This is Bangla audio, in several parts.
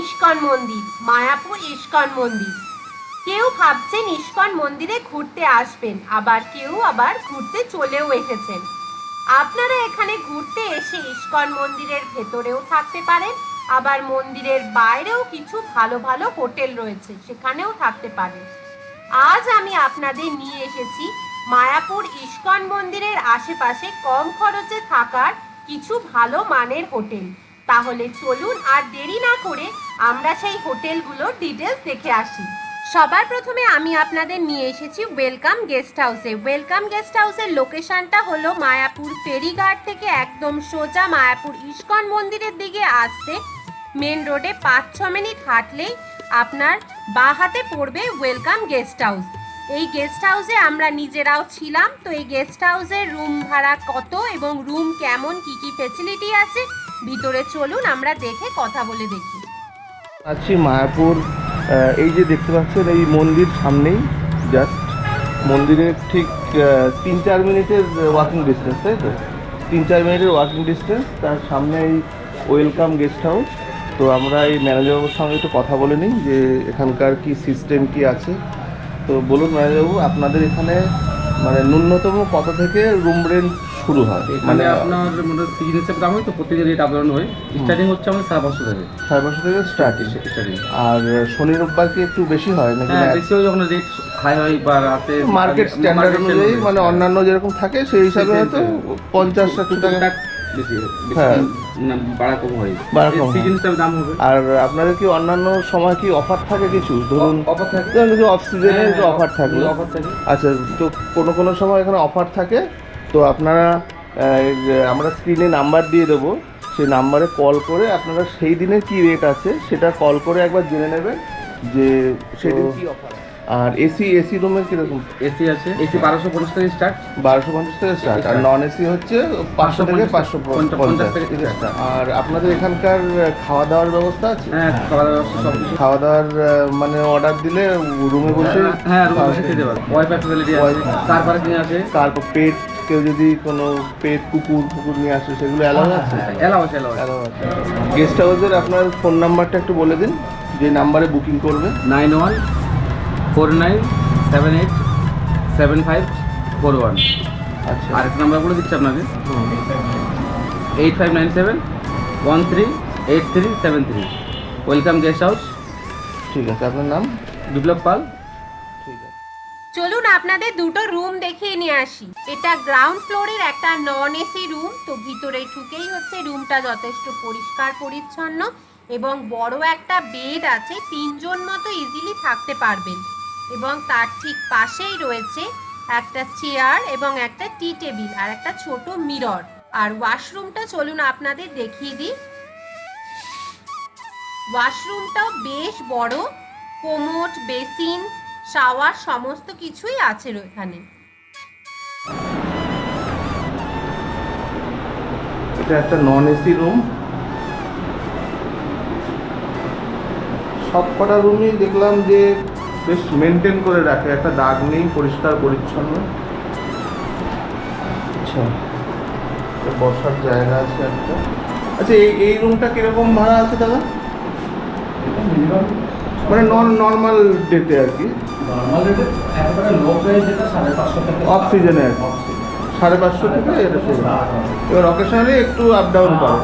ইস্কন মন্দির, মায়াপুর ইস্কন মন্দির। কেউ ভাবছেন ইস্কন মন্দিরে ঘুরতে আসবেন, আবার কেউ আবার ঘুরতে চলেও এসেছেন। আপনারা এখানে ঘুরতে এসে ইস্কন মন্দিরের ভেতরেও থাকতে পারেন, আবার মন্দিরের বাইরেও কিছু ভালো ভালো হোটেল রয়েছে, সেখানেও থাকতে পারেন। আজ আমি আপনাদের নিয়ে এসেছি মায়াপুর ইস্কন মন্দিরের আশেপাশে কম খরচে থাকার কিছু ভালো মানের হোটেল। তাহলে চলুন আর দেরি না করে আমরা সেই হোটেলগুলোর ডিটেলস দেখে আসি। সবার প্রথমে আমি আপনাদের নিয়ে এসেছি ওয়েলকাম গেস্ট হাউসে ওয়েলকাম গেস্ট হাউসের লোকেশনটা হলো মায়াপুর ফেরিঘাট থেকে একদম সোজা মায়াপুর ইস্কন মন্দিরের দিকে আসতে। মেন রোডে পাঁচ ছ মিনিট হাঁটলেই আপনার বাঁ হাতে পড়বে ওয়েলকাম গেস্ট হাউস এই গেস্ট হাউসে আমরা নিজেরাও ছিলাম, তো এই গেস্ট হাউসের রুম ভাড়া কত এবং রুম কেমন, কি কি ফেসিলিটি আছে, ভিতরে চলুন আমরা দেখে কথা বলে দেখি। আছি মায়াপুর এই যে দেখতে পাচ্ছেন এই মন্দির সামনেই জাস্ট মন্দিরের ঠিক তিন চার মিনিটের ওয়াকিং ডিস্টেন্স তাই তো? তিন চার মিনিটের ওয়াকিং ডিস্টেন্স তার সামনে এই ওয়েলকাম গেস্ট হাউস তো আমরা এই ম্যানেজারবাবুর সঙ্গে একটু কথা বলে নিই যে এখানকার কি সিস্টেম কি আছে। তো বলুন ম্যানেজারবাবু, আপনাদের এখানে মানে ন্যূনতম কত থেকে রুম রেন্ট শুরু হয়। মানে আপনার মোটামুটি সিজন হিসেবে দাম হয় তো প্রত্যেকের রেট আপ হয়। স্টার্টিং হচ্ছে আমাদের সাড়ে পাঁচশো থেকে সাড়ে পাঁচশো থেকে স্টার্টিং স্টার্টিং আর শনি রোববার কি একটু বেশি হয় নাকি হ্যাঁ বেশি হয় যখন রেট হাই হয় বা রাতে মার্কেট স্ট্যান্ডার্ড অনুযায়ী মানে অন্যান্য যেরকম থাকে সেই হিসাবে হয়তো পঞ্চাশ ষাট টাকা। হ্যাঁ। হয়। হয়। আর আপনাদের কি অন্যান্য সময় কি অফার থাকে কিছু? ধরুন অফার থাকে। অফ সিজনে অফার থাকল। অফার থাকে। আচ্ছা তো কোনো কোনো সময় এখানে অফার থাকে? তো আপনারা আমরা স্ক্রিনে নাম্বার দিয়ে দেবো সেই নাম্বারে কল করে আপনারা সেই দিনের কি রেট আছে সেটা কল করে একবার জেনে নেবেন যে সেদিন কি অফার আর এসি এসি রুমের কীরকম? এসি আছে। এসি বারোশো পঞ্চাশ থেকে স্টার্ট বারোশো পঞ্চাশ থেকে স্টার্ট আর নন এসি হচ্ছে পাঁচশো থেকে পাঁচশো পঞ্চাশ। আর আপনাদের এখানকার খাওয়া দাওয়ার ব্যবস্থা আছে? হ্যাঁ খাওয়া দাওয়া ব্যবস্থা সব কিছু। খাওয়া দাওয়ার মানে অর্ডার দিলে রুমে বসে হ্যাঁ রুম বসে খেতে পারো ওয়াইফাই আছে পার্কিং আছে। তারপর পেট কেউ যদি কোনো পেট কুকুর কুকুর নিয়ে আসে সেগুলো অ্যালাউ আছে? এলাও আছে অ্যালাউ আছে। গেস্ট হাউসের আপনার ফোন নাম্বারটা একটু বলে দিন যে নাম্বারে বুকিং করবে। Nine one four nine seven eight seven five four one. আচ্ছা। আরেকটা নাম্বার বলে দিচ্ছি আপনাকে। Eight five nine seven one three eight three seven three. Welcome guest house ঠিক আছে আপনার নাম? বিপ্লব পাল। চলুন আপনাদের দুটো রুম দেখিয়ে নিয়ে আসি। এটা গ্রাউন্ড ফ্লোরের একটা নন এসি রুম তো ভিতরে ঢুকেই হচ্ছে। রুমটা যথেষ্ট পরিষ্কার, পরিচ্ছন্ন এবং বড় একটা বেড আছে। তিনজন মতো ইজিলি থাকতে পারবেন এবং তার ঠিক পাশেই রয়েছে একটা চেয়ার এবং একটা টি টেবিল আর একটা ছোট মিরর আর ওয়াশরুমটা চলুন আপনাদের দেখিয়ে দিই। ওয়াশরুমটাও বেশ বড় কোমোট বেসিন শাওয়ার সমস্ত কিছুই আছে এখানে এটা একটা নন এসি রুম সব কটা রুমই দেখলাম যে বেশ মেনটেন করে রাখে একটা দাগ নেই পরিষ্কার পরিচ্ছন্ন। আচ্ছা। বসার জায়গা আছে একটা। আচ্ছা এই এই রুমটা কীরকম ভাড়া আছে দাদা? মানে নন নর্মাল ডেতে আর কি? অফ সিজনে আর কি। সাড়ে পাঁচশো থেকে এটা শুরু। এবার অকেশনালি একটু আপ ডাউন করে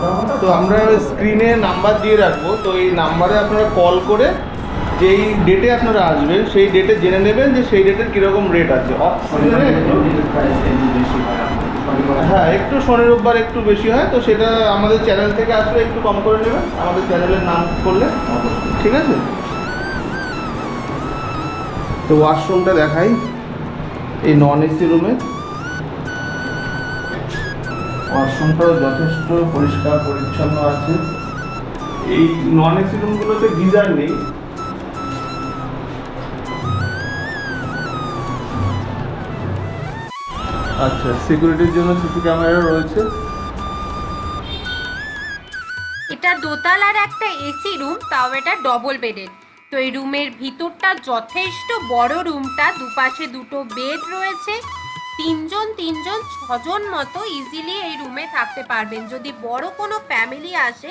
তো আমরা স্ক্রিনে নাম্বার দিয়ে রাখব। তো এই নাম্বারে আপনারা কল করে যেই ডেটে আপনারা আসবেন সেই ডেটে জেনে নেবেন যে সেই ডেটের কীরকম রেট আছে। অফ সিজনে হ্যাঁ একটু শনি রোববার একটু বেশি হয়। তো সেটা আমাদের চ্যানেল থেকে আসলে একটু কম করে নেবেন। আমাদের চ্যানেলের নাম করলে। ঠিক আছে? তো ওয়াশরুমটা দেখাই। এই নন এসি রুমে ওয়াশরুমটাও যথেষ্ট পরিষ্কার, পরিচ্ছন্ন আছে। এই নন এসি রুমগুলোতে গিজার নেই। আচ্ছা সিকিউরিটির জন্য সিসি ক্যামেরা রয়েছে। এটা দোতলার একটা এসি রুম তাও এটা ডবল বেডের তো এই রুমের ভিতরটা যথেষ্ট বড় রুমটা, দুপাশে দুটো বেড রয়েছে। তিনজন তিনজন, ছজন মতো ইজিলি এই রুমে থাকতে পারবেন। যদি বড় কোনো ফ্যামিলি আসে,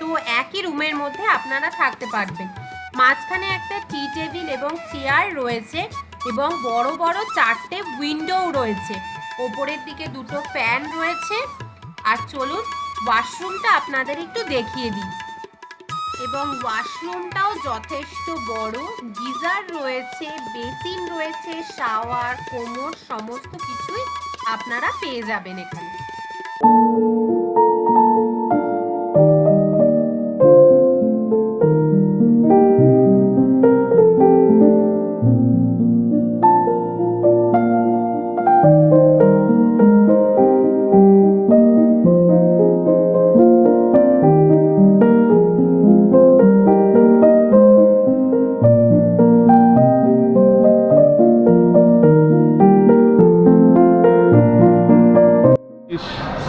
তো একই রুমের মধ্যে আপনারা থাকতে পারবেন। মাঝখানে একটা টি টেবিল এবং চেয়ার রয়েছে এবং বড় বড় চারটে উইন্ডোও রয়েছে। ওপরের দিকে দুটো ফ্যান রয়েছে। আর চলুন ওয়াশরুমটা আপনাদের একটু দেখিয়ে দিই। এবং ওয়াশরুমটাও যথেষ্ট বড়। গিজার রয়েছে, বেসিন রয়েছে, শাওয়ার, কোমর, সমস্ত কিছুই আপনারা পেয়ে যাবেন এখানে।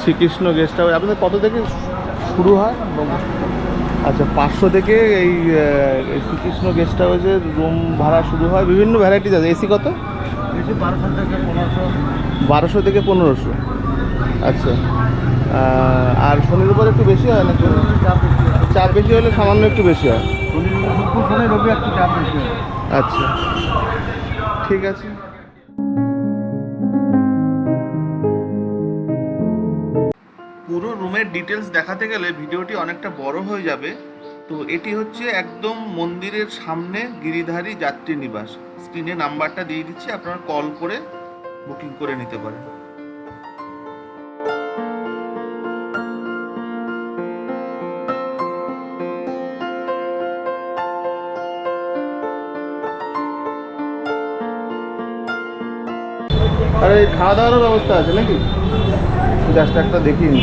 শ্রীকৃষ্ণ গেস্ট হাউস আপনাদের কত থেকে শুরু হয়? আচ্ছা পাঁচশো থেকে এই শ্রীকৃষ্ণ গেস্ট হাউসের রুম ভাড়া শুরু হয়। বিভিন্ন ভ্যারাইটিস আছে। এসি কত? বারোশো থেকে পনেরোশো। বারোশো থেকে পনেরোশো। আচ্ছা। আর শনির উপর একটু বেশি হয় না চাপ বেশি হলে সামান্য একটু বেশি হয়। আচ্ছা। ঠিক আছে। পুরো রুমের ডিটেলস দেখাতে গেলে ভিডিওটি অনেকটা বড় হয়ে যাবে। তো এটি হচ্ছে একদম মন্দিরের সামনে গিরিধারী যাত্রী নিবাস। স্ক্রিনে নাম্বারটা দিয়ে দিচ্ছি, আপনারা কল করে বুকিং করে নিতে পারেন। আরে খাওয়া দাওয়ারও ব্যবস্থা আছে নাকি? জাস্ট একটা দেখিনি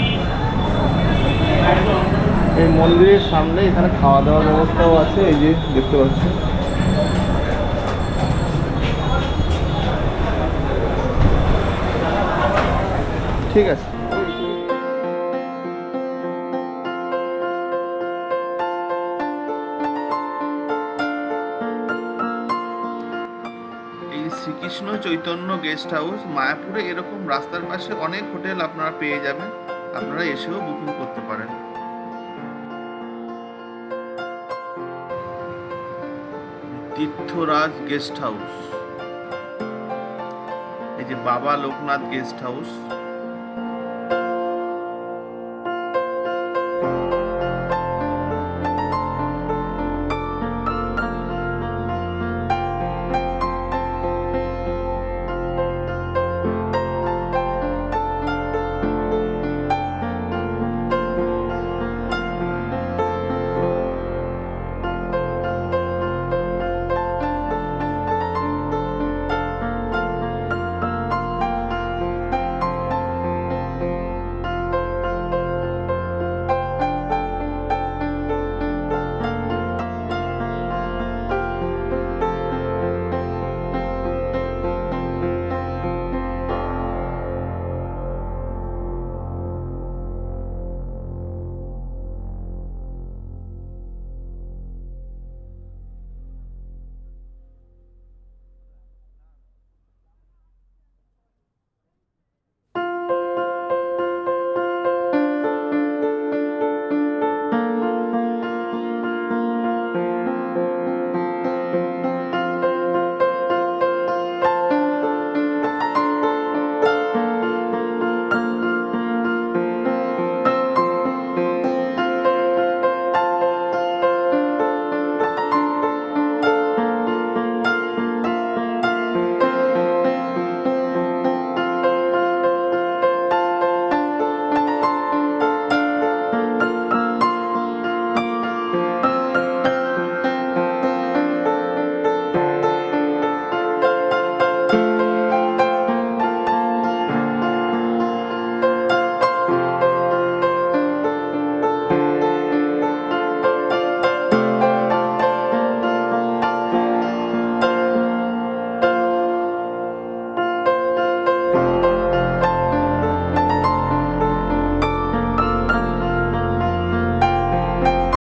এই মন্দিরের সামনে এখানে খাওয়া দাওয়ার ব্যবস্থাও আছে, এই যে দেখতে পাচ্ছি। ঠিক আছে। শ্রীকৃষ্ণ চৈতন্য গেস্ট হাউস, মায়াপুরে এরকম রাস্তার পাশে অনেক হোটেল আপনারা পেয়ে যাবেন। আপনারা এসেও বুকিং করতে পারেন। তীর্থরাজ গেস্ট হাউস এই যে বাবা লোকনাথ গেস্ট হাউস